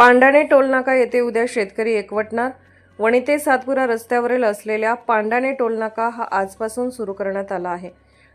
पांडाणे टोलनाका येथे उद्या शेतकरी एकवटणार. वणी ते सातपुरा रस्त्यावरील असलेल्या पांडाणे टोलनाका हा आजपासून सुरू करण्यात आला आहे.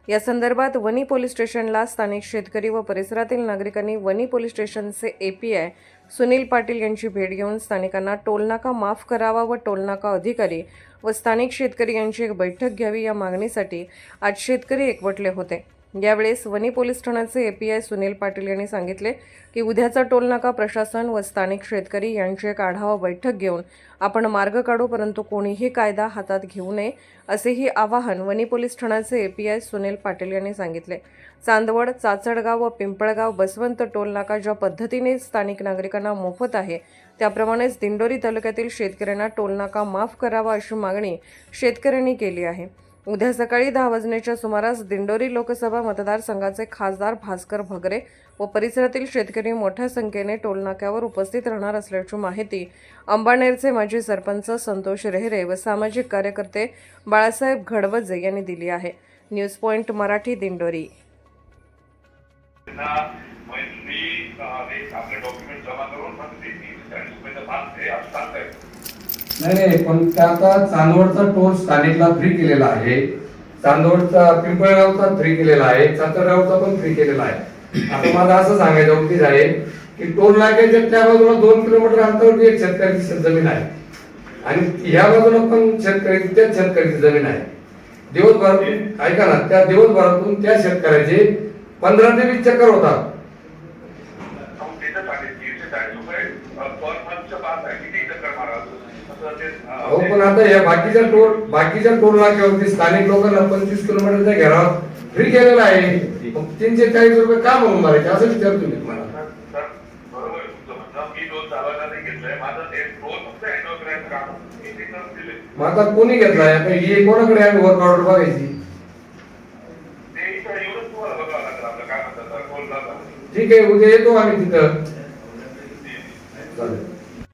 या संदर्भात वणी पोलीस स्टेशनला स्थानिक शेतकरी व परिसरातील नागरिकांनी वणी पोलीस स्टेशनचे एपीआय सुनील पाटील यांची भेट घेऊन स्थानिकांना टोलनाका माफ करावा व टोलनाका अधिकारी व स्थानिक शेतकरी यांची एक बैठक घ्यावी या मागणीसाठी आज शेतकरी एकवटले होते. यावेळेस वणी पोलीस ठाण्याचे एपीआय सुनील पाटील यांनी सांगितले की उद्याचा टोलनाका प्रशासन व स्थानिक शेतकरी यांची एक आढावा बैठक घेऊन आपण मार्ग काढू परंतु कोणीही कायदा हातात घेऊ नये असेही आवाहन वणी पोलीस ठाण्याचे एपीआय सुनील पाटील यांनी सांगितले. चांदवड चाचडगाव व पिंपळगाव बसवंत टोलनाका ज्या पद्धतीने स्थानिक नागरिकांना मोफत आहे त्याप्रमाणेच दिंडोरी तालुक्यातील शेतकऱ्यांना टोलनाका माफ करावा अशी मागणी शेतकऱ्यांनी केली आहे. उद्या सकाळी दहा वाजण्याच्या सुमारास दिंडोरी लोकसभा मतदारसंघाचे खासदार भास्कर भगरे व परिसरातील शेतकरी मोठ्या संख्येने टोलनाक्यावर उपस्थित राहणार असल्याची माहिती अंबानेरचे माजी सरपंच संतोष रेहरे व सामाजिक कार्यकर्ते बाळासाहेब घडवजे यांनी दिली आहे. News point Marathi Dindori. आपले डॉक्युमेंट जमा करून नाही नाही पण त्याचा चांदवडचा टोल स्थानिकला फ्री केलेला आहे. चांदवडचा पिंपळगावचा फ्री केलेला आहे. चातरगावचा पण फ्री केलेला आहे. आता माझं असं सांगायचं उद्देश आहे की टोल नाक्याच्या त्या बाजूला दोन किलोमीटर अंतरावरती एक शेतकऱ्याची जमीन आहे. आणि ह्या बाजूला पण शेतकरी त्याच शेतकऱ्याची जमीन आहे. दिवसभर ऐका ना त्या दिवसभरातून त्या शेतकऱ्याचे पंधरा ते वीस चक्कर होतात मग त्याचं पाहिजे तीनशे चाळीस रुपये पर मंथचं पास आहे किती चक्कर मारा असं ते अं, हो पण आता या बाकीच्या टोल बाकीच्या टोल नाक्यावरती स्थानिक लोकांना पंचवीस किलोमीटरच्या घेराव फ्री केलेला आहे. तीनशे चाळीस रुपये का म्हणून मारायचे? असं विचारतो मी तुम्हाला. सर सर, बरोबर आहे तुमचं म्हणणं. मी दोन चालवायला नाही घेतलंय. माझं ते रोज फक्त हँडओव्हर करायचं काम मी ते करून दिले. मग आता कोणी घेतलाय? आता ही कोणाकडे आहे? वर्क ऑर्डर बघायची. ठीक आहे उद्या येतो आम्ही तिथं. चालेल.